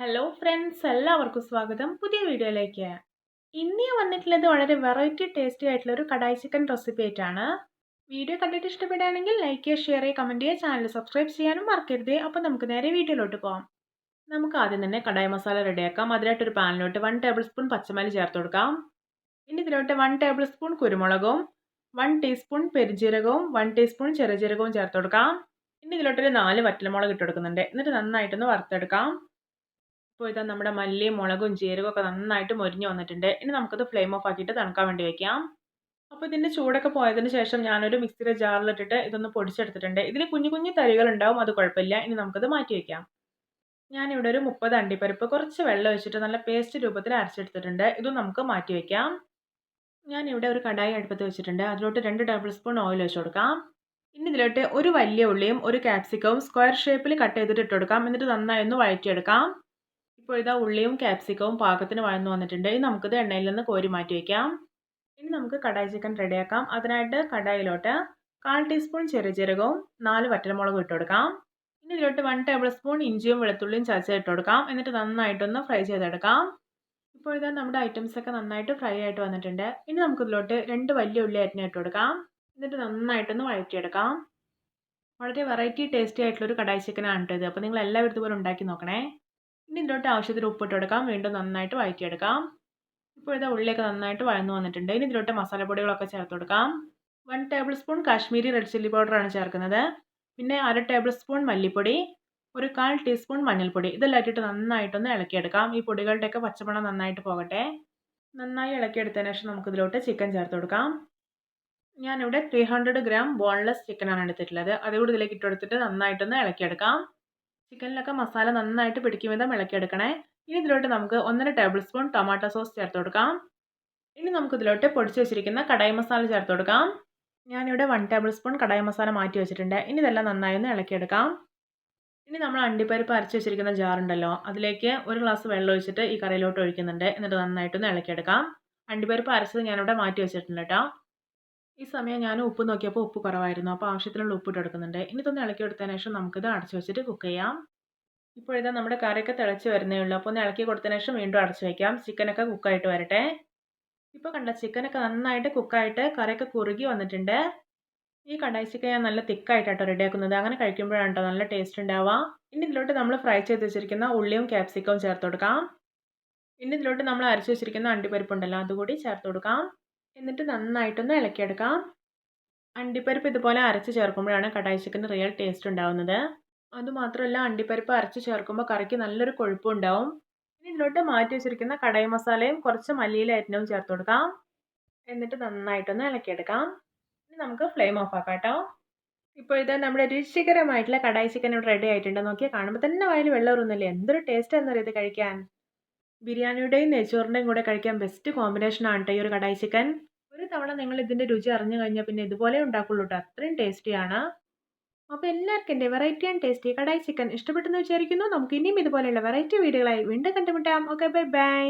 Hello friends എല്ലാവർക്കും സ്വാഗതം. പുതിയ വീഡിയോയിലേക്ക്. ഇന്ന് ഞാൻ വന്നിട്ടുള്ളത് വളരെ വെറൈറ്റി ടേസ്റ്റി ആയിട്ടുള്ള ഒരു കടായി ചിക്കൻ റെസിപ്പി ആയിട്ടാണ്. വീഡിയോ കണ്ടിട്ട് ഇഷ്ടപ്പെടുകയാണെങ്കിൽ ലൈക്ക് ചെയ്യുക ഷെയർ ചെയ്യുക കമന്റ് ചെയ്യുക ചാനൽ സബ്സ്ക്രൈബ് ചെയ്യാനും മറക്കരുത്. അപ്പോൾ നമുക്ക് നേരെ വീഡിയോയിലോട്ട് പോകാം നമുക്ക് ആദ്യം തന്നെ കടായി മസാല റെഡിയാക്കാം അതിനായിട്ടൊരു പാനിലോട്ട് വൺ ടേബിൾ സ്പൂൺ പച്ചമല്ലി ചേർത്ത് കൊടുക്കാം. ഇനി ഇതിലോട്ട് വൺ ടേബിൾ സ്പൂൺ കുരുമുളകും വൺ ടീസ്പൂൺ പെരുജീരകവും വൺ ടീസ്പൂൺ ചെറുജീരകവും ചേർത്ത് കൊടുക്കാം. ഇനി ഇതിലോട്ടൊരു നാല് വറ്റൽമുളക് ഇട്ട് കൊടുക്കുന്നുണ്ട്. എന്നിട്ട് നന്നായിട്ടൊന്ന് വറുത്തെടുക്കാം. ഇപ്പോൾ ഇതാ നമ്മുടെ മല്ലിയും മുളകും ജീരകവും ഒക്കെ നന്നായിട്ട് മൊരിഞ്ഞു വന്നിട്ടുണ്ട്. ഇനി നമുക്കത് ഫ്ലെയിം ഓഫ് ആക്കിയിട്ട് തണുക്കാൻ വേണ്ടി വെക്കാം. അപ്പോൾ ഇതിന്റെ ചൂടൊക്കെ പോയതിന് ശേഷം ഞാനൊരു മിക്സിയുടെ ജാറിലിട്ടിട്ട് ഇതൊന്ന് പൊടിച്ചെടുത്തിട്ടുണ്ട്. ഇതിൽ കുഞ്ഞു കുഞ്ഞു തരികൾ ഉണ്ടാവും അത് കുഴപ്പമില്ല. ഇനി നമുക്കത് മാറ്റി വയ്ക്കാം ഞാനിവിടെ ഒരു മുപ്പത് അണ്ടിപ്പരിപ്പ് കുറച്ച് വെള്ളം ഒഴിച്ചിട്ട് നല്ല പേസ്റ്റ് രൂപത്തിൽ അരച്ചെടുത്തിട്ടുണ്ട്. ഇതും നമുക്ക് മാറ്റി വയ്ക്കാം ഞാനിവിടെ ഒരു കടായി അടുപ്പത്ത് വെച്ചിട്ടുണ്ട്. അതിലോട്ട് രണ്ട് ടേബിൾ സ്പൂൺ ഓയിൽ ഒഴിച്ച് കൊടുക്കാം. ഇനി ഇതിലോട്ട് ഒരു വലിയ ഉള്ളിയും ഒരു ക്യാപ്സിക്കവും സ്ക്വയർ ഷേപ്പിൽ കട്ട് ചെയ്തിട്ട് ഇട്ട് കൊടുക്കാം. എന്നിട്ട് നന്നായി ഒന്ന് വഴറ്റിയെടുക്കാം. ഇപ്പോൾ ഇതാ ഉള്ളിയും ക്യാപ്സിക്കവും പാകത്തിന് വഴന്നു വന്നിട്ടുണ്ട്. ഇനി നമുക്കിത് എണ്ണയിൽ നിന്ന് കോരി മാറ്റി വയ്ക്കാം ഇനി നമുക്ക് കടായി ചിക്കൻ റെഡിയാക്കാം അതിനായിട്ട് കടായിലോട്ട് കാൽ ടീസ്പൂൺ ചെറിയ ജീരകവും നാല് വറ്റൽമുളകും ഇട്ട് കൊടുക്കാം. ഇനി ഇതിലോട്ട് വൺ ടേബിൾ സ്പൂൺ ഇഞ്ചിയും വെളുത്തുള്ളിയും ചതച്ച് ഇട്ട് കൊടുക്കാം. എന്നിട്ട് നന്നായിട്ടൊന്ന് ഫ്രൈ ചെയ്തെടുക്കാം. ഇപ്പോൾ ഇതാ നമ്മുടെ ഐറ്റംസ് ഒക്കെ നന്നായിട്ട് ഫ്രൈ ആയിട്ട് വന്നിട്ടുണ്ട്. ഇനി നമുക്ക് ഇതിലോട്ട് രണ്ട് വലിയ ഉള്ളി അരിഞ്ഞ് ഇട്ട് കൊടുക്കാം. എന്നിട്ട് നന്നായിട്ടൊന്ന് വഴറ്റിയെടുക്കാം. വളരെ വെറൈറ്റി ടേസ്റ്റി ആയിട്ടുള്ളൊരു കടായി ചിക്കനാണ് കേട്ടത് അപ്പോൾ നിങ്ങൾ എല്ലാവരും ഇതുപോലെ ഉണ്ടാക്കി നോക്കണേ. ഇനി ഇതിലോട്ട് ആവശ്യത്തിന് ഉപ്പിട്ട് കൊടുക്കാം. വീണ്ടും നന്നായിട്ട് വഴറ്റിയെടുക്കാം. ഇപ്പോൾ ഇതാ ഉള്ളിയൊക്കെ നന്നായിട്ട് വഴന്നു വന്നിട്ടുണ്ട്. ഇനി ഇതിലോട്ട് മസാലപ്പൊടികളൊക്കെ ചേർത്ത് കൊടുക്കാം. One tablespoon Kashmiri red chilli പൗഡറാണ് ചേർക്കുന്നത്. പിന്നെ അര ടേബിൾ സ്പൂൺ മല്ലിപ്പൊടി ഒരു കാൽ ടീസ്പൂൺ മഞ്ഞൾപ്പൊടി. ഇതെല്ലാം ഇട്ടിട്ട് നന്നായിട്ടൊന്ന് ഇളക്കിയെടുക്കാം. ഈ പൊടികളുടെയൊക്കെ പച്ചമണം നന്നായിട്ട് പോകട്ടെ. നന്നായി ഇളക്കിയെടുത്തതിന് ശേഷം നമുക്ക് നമുക്കിതിലോട്ട് ചിക്കൻ ചേർത്ത് കൊടുക്കാം. ഞാനിവിടെ ത്രീ ഹൺഡ്രഡ് ഗ്രാം ബോൺലെസ് ചിക്കനാണ് എടുത്തിട്ടുള്ളത്. അതുകൂടി ഇതിലേക്ക് ഇട്ടെടുത്തിട്ട് നന്നായിട്ടൊന്ന് ഇളക്കിയെടുക്കാം. ചിക്കനിലൊക്കെ മസാല നന്നായിട്ട് പിടിക്കും വിധം ഇളക്കിയെടുക്കണേ. ഇനി ഇതിലോട്ട് നമുക്ക് ഒന്നര ടേബിൾ സ്പൂൺ ടൊമാറ്റോ സോസ് ചേർത്ത് കൊടുക്കാം. ഇനി നമുക്ക് ഇതിലോട്ട് പൊടിച്ച് വെച്ചിരിക്കുന്ന കടായി മസാല ചേർത്ത് കൊടുക്കാം. ഞാനിവിടെ one tablespoon kadai masala മാറ്റി വെച്ചിട്ടുണ്ട്. ഇനി ഇതെല്ലാം നന്നായി ഒന്ന് ഇളക്കിയെടുക്കാം. ഇനി നമ്മൾ അണ്ടിപ്പരിപ്പ് അരച്ച് വെച്ചിരിക്കുന്ന ജാറുണ്ടല്ലോ അതിലേക്ക് ഒരു ഗ്ലാസ് വെള്ളം ഒഴിച്ചിട്ട് ഈ കറിയിലോട്ട് ഒഴിക്കുന്നുണ്ട്. എന്നിട്ട് നന്നായിട്ടൊന്ന് ഇളക്കിയെടുക്കാം. അണ്ടിപ്പരിപ്പ് അരച്ചത് ഞാനിവിടെ മാറ്റി വെച്ചിട്ടുണ്ട് കേട്ടോ. ഈ സമയം ഞാൻ ഉപ്പ് നോക്കിയപ്പോൾ ഉപ്പ് കുറവായിരുന്നു. അപ്പോൾ ആവശ്യത്തിനുള്ള ഉപ്പ് ഇട്ട് എടുക്കുന്നുണ്ട് ഇനി ഇതൊന്ന് ഇളക്കി കൊടുത്തതിന് ശേഷം നമുക്കിത് അടച്ചു വെച്ചിട്ട് കുക്ക് ചെയ്യാം. ഇപ്പോൾ ഇതാ നമ്മുടെ കറിയൊക്കെ തിളച്ച് വരുന്നേ ഉള്ളൂ. അപ്പോൾ ഒന്ന് ഇളക്കി കൊടുത്തതിന് ശേഷം വീണ്ടും അടച്ചു വയ്ക്കാം ചിക്കനൊക്കെ കുക്കായിട്ട് വരട്ടെ. ഇപ്പോൾ കണ്ട ചിക്കനൊക്കെ നന്നായിട്ട് കുക്കായിട്ട് കറിയൊക്കെ കുറുകി വന്നിട്ടുണ്ട്. ഈ കടായി ചിക്കൻ ഞാൻ നല്ല തിക്കായിട്ടാട്ടോ റെഡിയാക്കുന്നത് അങ്ങനെ കഴിക്കുമ്പോഴാണ് കേട്ടോ നല്ല ടേസ്റ്റ് ഉണ്ടാവുക. ഇനി ഇതിലോട്ട് നമ്മൾ ഫ്രൈ ചെയ്ത് വെച്ചിരിക്കുന്ന ഉള്ളിയും ക്യാപ്സിക്കവും ചേർത്ത് കൊടുക്കാം. ഇനി ഇതിലോട്ട് നമ്മൾ അരച്ച് വെച്ചിരിക്കുന്ന അണ്ടിപ്പരിപ്പുണ്ടല്ലോ അതുകൂടി ചേർത്ത് കൊടുക്കാം. എന്നിട്ട് നന്നായിട്ടൊന്ന് ഇളക്കിയെടുക്കാം. അണ്ടിപ്പരിപ്പ് ഇതുപോലെ അരച്ച് ചേർക്കുമ്പോഴാണ് കടായി ചിക്കന് റിയൽ ടേസ്റ്റ് ഉണ്ടാവുന്നത് അതുമാത്രമല്ല അണ്ടിപ്പരിപ്പ് അരച്ച് ചേർക്കുമ്പോൾ കറിക്ക് നല്ലൊരു കൊഴുപ്പുണ്ടാവും ഇനി ഇതിലോട്ട് മാറ്റി വെച്ചിരിക്കുന്ന കടായി മസാലയും കുറച്ച് മല്ലിയില അരിഞ്ഞവും ചേർത്ത് കൊടുക്കാം. എന്നിട്ട് നന്നായിട്ടൊന്ന് ഇളക്കിയെടുക്കാം. ഇനി നമുക്ക് ഫ്ലെയിം ഓഫ് ആക്കാം കേട്ടോ. ഇപ്പോൾ ഇത് നമ്മുടെ രുചികരമായിട്ടുള്ള കടായി ചിക്കൻ ഇവിടെ റെഡി ആയിട്ടുണ്ട്. നോക്കിയാൽ കാണുമ്പോൾ തന്നെ വായിൽ വെള്ളം ഉറുന്നില്ലേ എന്തൊരു ടേസ്റ്റ് എന്നറിയത് കഴിക്കാൻ? ബിരിയാണിയുടെയും നെയ്ച്ചോറിന്റെയും കൂടെ കഴിക്കാൻ ബെസ്റ്റ് കോമ്പിനേഷൻ ആണ് കേട്ടോ ഈ ഒരു കടായി ചിക്കൻ ഒരു തവണ നിങ്ങൾ ഇതിന്റെ രുചി അറിഞ്ഞു കഴിഞ്ഞാൽ പിന്നെ ഇതുപോലെ ഉണ്ടാക്കുള്ളൂ കേട്ടോ അത്രയും ടേസ്റ്റിയാണ് അപ്പോൾ എല്ലാവർക്കും എന്റെ variety and tasty kadai chicken ഇഷ്ടപ്പെട്ടെന്ന് വിചാരിക്കുന്നു. നമുക്ക് ഇനിയും ഇതുപോലെയുള്ള വെറൈറ്റി വീഡിയോകളായി വീണ്ടും കണ്ടുമുട്ടാം. Okay bye bye